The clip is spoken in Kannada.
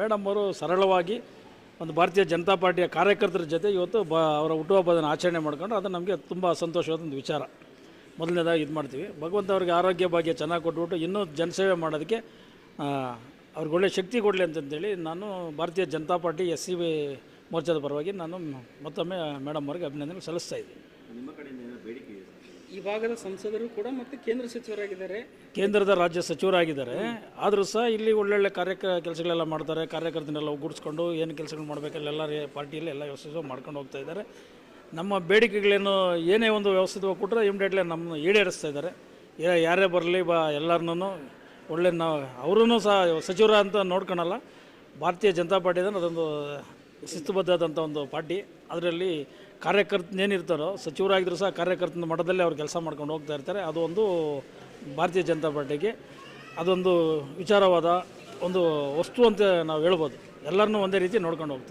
ಮೇಡಮ್ ಅವರು ಸರಳವಾಗಿ ಒಂದು ಭಾರತೀಯ ಜನತಾ ಪಾರ್ಟಿಯ ಕಾರ್ಯಕರ್ತರ ಜೊತೆ ಇವತ್ತು ಬ ಅವರ ಹುಟ್ಟುಹಬ್ಬದನ್ನು ಆಚರಣೆ ಮಾಡ್ಕೊಂಡು ಅದು ನಮಗೆ ತುಂಬ ಸಂತೋಷವಾದ ಒಂದು ವಿಚಾರ. ಮೊದಲನೇದಾಗಿ ಇದು ಮಾಡ್ತೀವಿ. ಭಗವಂತ ಅವ್ರಿಗೆ ಆರೋಗ್ಯ ಭಾಗ್ಯ ಚೆನ್ನಾಗಿ ಕೊಟ್ಬಿಟ್ಟು ಇನ್ನೂ ಜನಸೇವೆ ಮಾಡೋದಕ್ಕೆ ಅವ್ರಿಗೆ ಒಳ್ಳೆ ಶಕ್ತಿ ಕೊಡಲಿ ಅಂತಂತೇಳಿ ನಾನು Bharatiya Janata party S C ಮೋರ್ಚಾದ ಪರವಾಗಿ ನಾನು ಮತ್ತೊಮ್ಮೆ ಮೇಡಮ್ ಅವ್ರಿಗೆ ಅಭಿನಂದನೆ ಸಲ್ಲಿಸ್ತಾ ಇದ್ದೀನಿ ನಿಮ್ಮ ಕಡೆಯಿಂದ ಏನೋ ಬೇಡಿಕೆ ಈ ಭಾಗದ ಸಂಸದರು ಕೂಡ ಮತ್ತೆ ಕೇಂದ್ರ ಸಚಿವರಾಗಿದ್ದಾರೆ. ಕೇಂದ್ರದ ರಾಜ್ಯ ಸಚಿವರಾಗಿದ್ದಾರೆ. ಆದರೂ ಸಹ ಇಲ್ಲಿ ಒಳ್ಳೊಳ್ಳೆ ಕಾರ್ಯಕ, ಕೆಲಸಗಳೆಲ್ಲ ಮಾಡ್ತಾರೆ. ಕಾರ್ಯಕರ್ತನೆಲ್ಲ ಒಗ್ಗೂಡಿಸ್ಕೊಂಡು ಏನು ಕೆಲಸಗಳು ಮಾಡಬೇಕಲ್ಲೆಲ್ಲ ಪಾರ್ಟಿಯಲ್ಲಿ ಎಲ್ಲ ವ್ಯವಸ್ಥೆ ಮಾಡ್ಕೊಂಡು ಹೋಗ್ತಾ ಇದ್ದಾರೆ. ನಮ್ಮ ಬೇಡಿಕೆಗಳೇನು ಏನೇ ಒಂದು ವ್ಯವಸ್ಥಿತವಾಗಿ ಕೊಟ್ಟರೆ ಇಮಿಡಿಯೇಟ್ಲಿ ನಮ್ಮ ಈಡೇರಿಸ್ತಾ ಇದ್ದಾರೆ. ಯಾರೇ ಬರಲಿ ಬಾ ಎಲ್ಲರನ್ನೂ ಒಳ್ಳೆ ನಾವು ಅವರೂ ಸಹ ಸಚಿವರ ಅಂತ ನೋಡ್ಕೊಳಲ್ಲ. ಭಾರತೀಯ ಜನತಾ ಪಾರ್ಟಿ ಅದೊಂದು ಶಿಸ್ತುಬದ್ಧವಾದಂಥ ಒಂದು ಪಾರ್ಟಿ. ಅದರಲ್ಲಿ ಕಾರ್ಯಕರ್ತನೇನಿರ್ತಾರೋ ಸಚಿವರಾಗಿದ್ದರೂ ಸಹ ಕಾರ್ಯಕರ್ತನ ಮಟ್ಟದಲ್ಲೇ ಅವ್ರು ಕೆಲಸ ಮಾಡ್ಕೊಂಡು ಹೋಗ್ತಾ ಇರ್ತಾರೆ. ಅದು ಒಂದು ಭಾರತೀಯ ಜನತಾ ಪಾರ್ಟಿಗೆ. ಅದೊಂದು ವಿಚಾರವಾದ ಒಂದು ವಸ್ತು ಅಂತ ನಾವು ಹೇಳ್ಬೋದು. ಎಲ್ಲರನ್ನೂ ಒಂದೇ ರೀತಿ ನೋಡ್ಕೊಂಡು ಹೋಗ್ತಾರೆ